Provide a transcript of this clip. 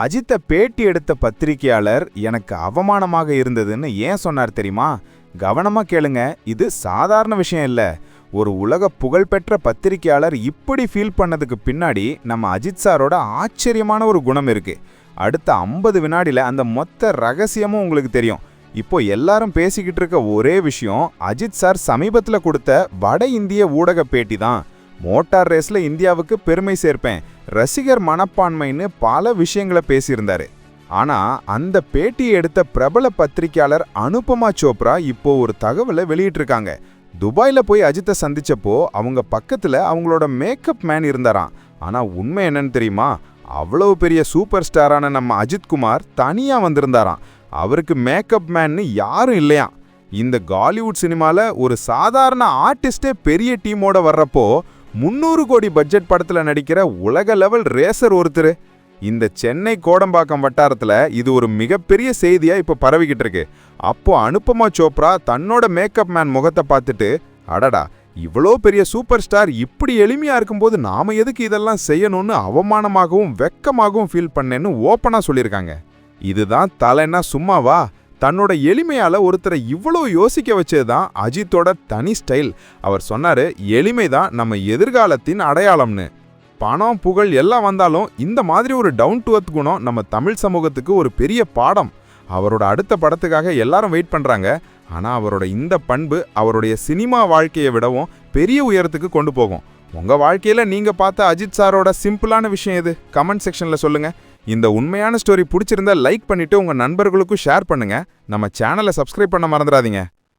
அஜித்தை பேட்டி எடுத்த பத்திரிகையாளர் எனக்கு அவமானமாக இருந்ததுன்னு ஏன் சொன்னார் தெரியுமா? கவனமாக கேளுங்க. இது சாதாரண விஷயம் இல்லை. ஒரு உலக புகழ்பெற்ற பத்திரிகையாளர் இப்படி ஃபீல் பண்ணதுக்கு பின்னாடி நம்ம அஜித் சாரோட ஆச்சரியமான ஒரு குணம் இருக்கு. அடுத்த ஐம்பது வினாடியில் அந்த மொத்த ரகசியமும் உங்களுக்கு தெரியும். இப்போ எல்லாரும் பேசிக்கிட்டு இருக்க ஒரே விஷயம் அஜித் சார் சமீபத்தில் கொடுத்த வட இந்திய ஊடக பேட்டி தான். மோட்டார் ரேஸில் இந்தியாவுக்கு பெருமை சேர்ப்பேன். ரசிகர் மனப்பான்மைன்னு பல விஷயங்களை பேசியிருந்தாரு. ஆனா அந்த பேட்டியை எடுத்த பிரபல பத்திரிக்கையாளர் அனுபமா சோப்ரா இப்போ ஒரு தகவலை வெளியிட்டிருக்காங்க. துபாயில போய் அஜித்தை சந்திச்சப்போ அவங்க பக்கத்துல அவங்களோட மேக்கப் மேன் இருந்தாராம். ஆனா உண்மை என்னன்னு தெரியுமா? அவ்வளவு பெரிய சூப்பர் ஸ்டாரான நம்ம அஜித்குமார் தனியாக தனியா வந்திருந்தாராம். அவருக்கு மேக்கப் மேன்னு யாரும் இல்லையாம். இந்த காலிவுட் சினிமால ஒரு சாதாரண ஆர்டிஸ்டே பெரிய டீமோட வர்றப்போ முந்நூறு கோடி பட்ஜெட் படத்தில் நடிக்கிற உலக லெவல் ரேசர் ஒருத்தர். இந்த சென்னை கோடம்பாக்கம் வட்டாரத்தில் இது ஒரு மிகப்பெரிய செய்தியாக இப்போ பரவிக்கிட்டு இருக்கு. அப்போ அனுபமா சோப்ரா தன்னோட மேக்கப் மேன் முகத்தை பார்த்துட்டு அடடா இவ்வளோ பெரிய சூப்பர் ஸ்டார் இப்படி எளிமையாக இருக்கும்போது நாம் எதுக்கு இதெல்லாம் செய்யணும்னு அவமானமாகவும் வெக்கமாகவும் ஃபீல் பண்ணேன்னு ஓப்பனாக சொல்லியிருக்காங்க. இதுதான் தலைன்னா சும்மாவா? தன்னோட எளிமையால் ஒருத்தரை இவ்வளோ யோசிக்க வச்சதுதான் அஜித்தோட தனி ஸ்டைல். அவர் சொன்னார் எளிமை தான் நம்ம எதிர்காலத்தின் அடையாளம்னு. பணம் புகழ் எல்லாம் வந்தாலும் இந்த மாதிரி ஒரு டவுன் டு அர்த் குணம் நம்ம தமிழ் சமூகத்துக்கு ஒரு பெரிய பாடம். அவரோட அடுத்த படத்துக்காக எல்லாரும் வெயிட் பண்ணுறாங்க ஆனால் அவரோட இந்த பண்பு அவருடைய சினிமா வாழ்க்கையை விடவும் பெரிய உயரத்துக்கு கொண்டு போகும். உங்கள் வாழ்க்கையில் நீங்கள் பார்த்த அஜித் சாரோட சிம்பிளான விஷயம் எது? கமெண்ட் செக்ஷனில் சொல்லுங்கள் இந்த உண்மையான ஸ்டோரி பிடிச்சிருந்தா லைக் பண்ணிவிட்டு உங்கள் நண்பர்களுக்கும் ஷேர் பண்ணுங்கள் நம்ம சேனலை சப்ஸ்கிரைப் பண்ண மறந்துடாதீங்க.